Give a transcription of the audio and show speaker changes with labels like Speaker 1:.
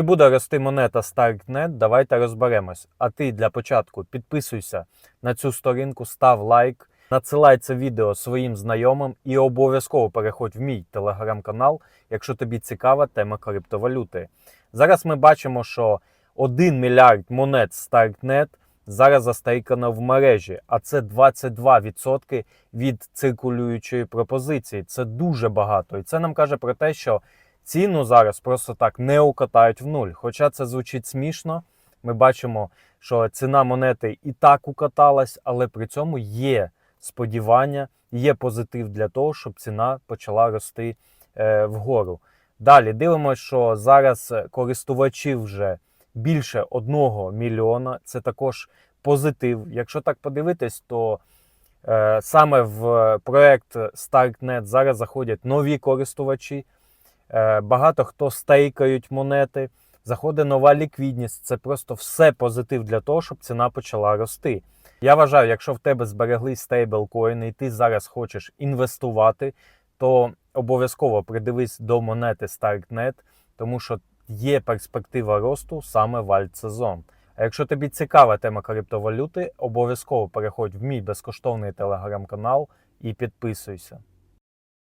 Speaker 1: Чи буде рости монета StarkNet, давайте розберемось. А ти для початку підписуйся на цю сторінку, став лайк, надсилай це відео своїм знайомим і обов'язково переходь в мій телеграм-канал, якщо тобі цікава тема криптовалюти. Зараз ми бачимо, що 1 мільярд монет StarkNet зараз застейкано в мережі, а це 22% від циркулюючої пропозиції. Це дуже багато. І це нам каже про те, що ціну зараз просто так не укатають в нуль. Хоча це звучить смішно. Ми бачимо, що ціна монети і так укаталась, але при цьому є сподівання, є позитив для того, щоб ціна почала рости е, вгору. Далі дивимося, що зараз користувачів вже більше 1 мільйона. Це також позитив. Якщо так подивитись, то е, саме в проект StarkNet зараз заходять нові користувачі. Е, багато хто стейкають монети, заходить нова ліквідність. Це просто все позитив для того, щоб ціна почала рости. Я вважаю, якщо в тебе збереглись стейблкоїни і ти зараз хочеш інвестувати, то обов'язково придивись до монети StarkNet, тому що є перспектива росту саме в альтсезон. А якщо тобі цікава тема криптовалюти, обов'язково переходь в мій безкоштовний телеграм-канал і підписуйся.